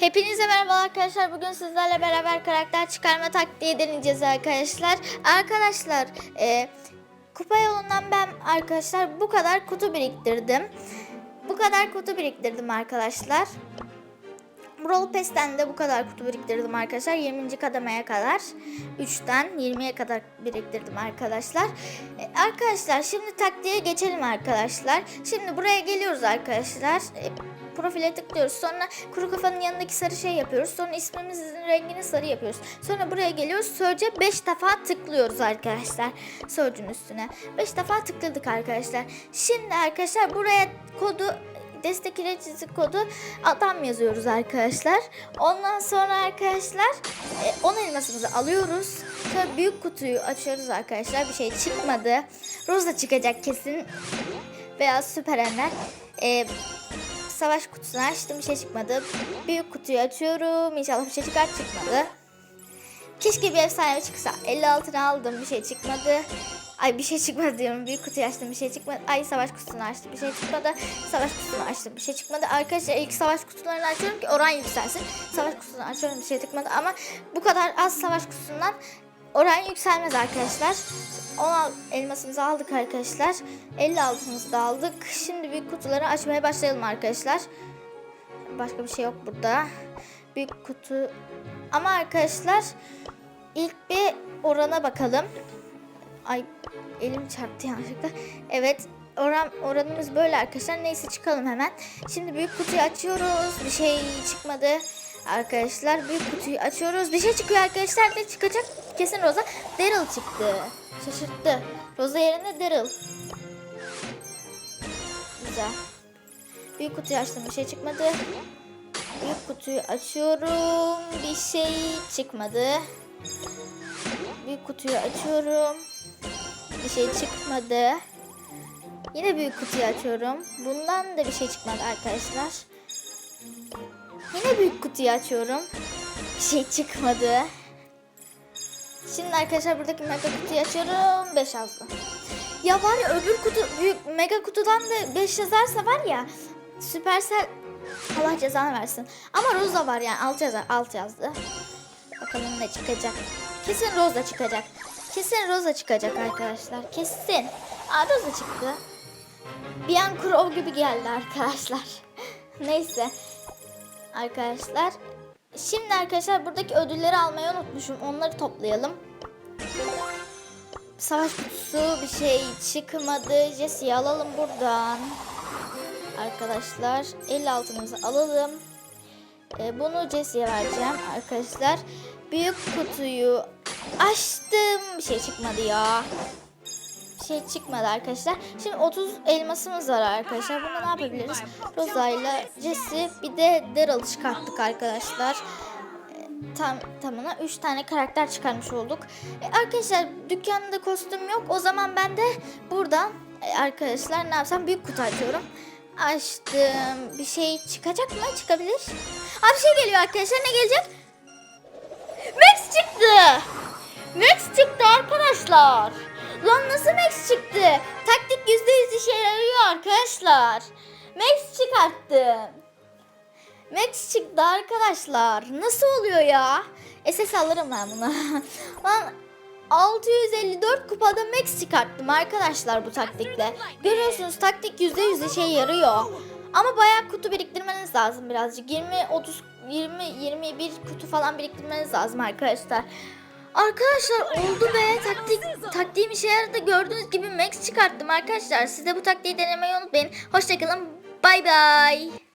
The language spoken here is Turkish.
Hepinize merhaba arkadaşlar. Bugün sizlerle beraber karakter çıkarma taktiği deneyeceğiz arkadaşlar. Arkadaşlar e, kupa yolundan ben arkadaşlar bu kadar kutu biriktirdim. Bu kadar kutu biriktirdim arkadaşlar. Brawl de bu kadar kutu biriktirdim arkadaşlar. 20. kademeye kadar. 3'ten 20'ye kadar biriktirdim arkadaşlar. E, arkadaşlar şimdi taktiğe geçelim arkadaşlar. Şimdi buraya geliyoruz arkadaşlar. E, profile tıklıyoruz. Sonra kuru kafanın yanındaki sarı şey yapıyoruz. Sonra ismimizin rengini sarı yapıyoruz. Sonra buraya geliyoruz. Search'e 5 defa tıklıyoruz arkadaşlar. Search'ün üstüne. 5 defa tıkladık arkadaşlar. Şimdi arkadaşlar buraya kodu destek ileticisi kodu adam yazıyoruz arkadaşlar. Ondan sonra arkadaşlar 10 elmasımızı alıyoruz. Sonra büyük kutuyu açıyoruz arkadaşlar. Bir şey çıkmadı. Rosa çıkacak kesin. Veya süper ender. E, savaş kutusunu açtım bir şey çıkmadı. Büyük kutuyu açıyorum. İnşallah bir şey çıkar çıkmadı. Keşke bir efsane çıksa. 56'ını aldım bir şey çıkmadı. Ay bir şey çıkmadı diyorum. Büyük kutuyu açtım bir şey çıkmadı. Ay savaş kutusunu açtım bir şey çıkmadı. Savaş kutusunu açtım bir şey çıkmadı. Arkadaşlar ilk savaş kutularını açıyorum ki oran yükselsin. Savaş kutusunu açıyorum bir şey çıkmadı ama bu kadar az savaş kutusundan oran yükselmez arkadaşlar. 10 elmasımızı aldık arkadaşlar. 50 altımızı da aldık. Şimdi büyük kutuları açmaya başlayalım arkadaşlar. Başka bir şey yok burada. Büyük kutu ama arkadaşlar ilk bir orana bakalım. Ay elim çarptı yanlışlıkla. Evet oran, oranımız böyle arkadaşlar. Neyse çıkalım hemen. Şimdi büyük kutuyu açıyoruz. Bir şey çıkmadı. Arkadaşlar büyük kutuyu açıyoruz. Bir şey çıkıyor arkadaşlar. Ne çıkacak? Kesin Rosa. Daryl çıktı. Şaşırttı. Rosa yerine Daryl. Güzel. Büyük kutuyu açtım. Bir şey çıkmadı. Büyük kutuyu açıyorum. Bir şey çıkmadı. Büyük kutuyu açıyorum. Bir şey çıkmadı. Yine büyük kutuyu açıyorum. Bundan da bir şey çıkmadı arkadaşlar. Yine büyük kutuyu açıyorum. Bir şey çıkmadı. Şimdi arkadaşlar buradaki mega kutuyu açıyorum. 5 yazdı. Ya var ya öbür kutu büyük mega kutudan da 5 yazarsa var ya Süpersel Allah cezanı versin. Ama Rosa var yani 6 yazar 6 yazdı. Bakalım ne çıkacak. Kesin Rosa çıkacak. Kesin Rosa çıkacak arkadaşlar. Kesin. Aa Rosa çıktı. Bir an Crow gibi geldi arkadaşlar. Neyse. Arkadaşlar. Şimdi arkadaşlar buradaki ödülleri almayı unutmuşum. Onları toplayalım. Savaş kutusu bir şey çıkmadı. Jesse'yi alalım buradan. Arkadaşlar 56'mızı alalım. Ee, bunu Jesse'ye vereceğim arkadaşlar. Büyük kutuyu açtım. Bir şey çıkmadı ya. Şey çıkmadı arkadaşlar. Şimdi 30 elmasımız var arkadaşlar. Bunu ne yapabiliriz? Rosa ile Jesse bir de Daryl çıkarttık arkadaşlar. Ee, Tam tamına 3 tane karakter çıkarmış olduk. Ee, arkadaşlar dükkanda kostüm yok. O zaman ben de buradan e, arkadaşlar ne yapsam büyük kutu açıyorum. Açtım. Bir şey çıkacak mı? Çıkabilir. Aa bir şey geliyor arkadaşlar. Ne gelecek? Max çıktı. Max çıktı arkadaşlar. Lan nasıl Max çıktı? Taktik %100 işe yarıyor arkadaşlar. Max çıkarttım. Max çıktı arkadaşlar. Nasıl oluyor ya? SS alırım ben bunu. Lan 654 kupada max çıkarttım arkadaşlar bu taktikle. Görüyorsunuz taktik %100 işe yarıyor. Ama bayağı kutu biriktirmeniz lazım birazcık. 20 30 20 21 kutu falan biriktirmeniz lazım arkadaşlar. Arkadaşlar oldu be taktik taktiğim işe yaradı gördüğünüz gibi max çıkarttım arkadaşlar. Siz de bu taktiği denemeyi unutmayın. Hoşçakalın. Bay bay.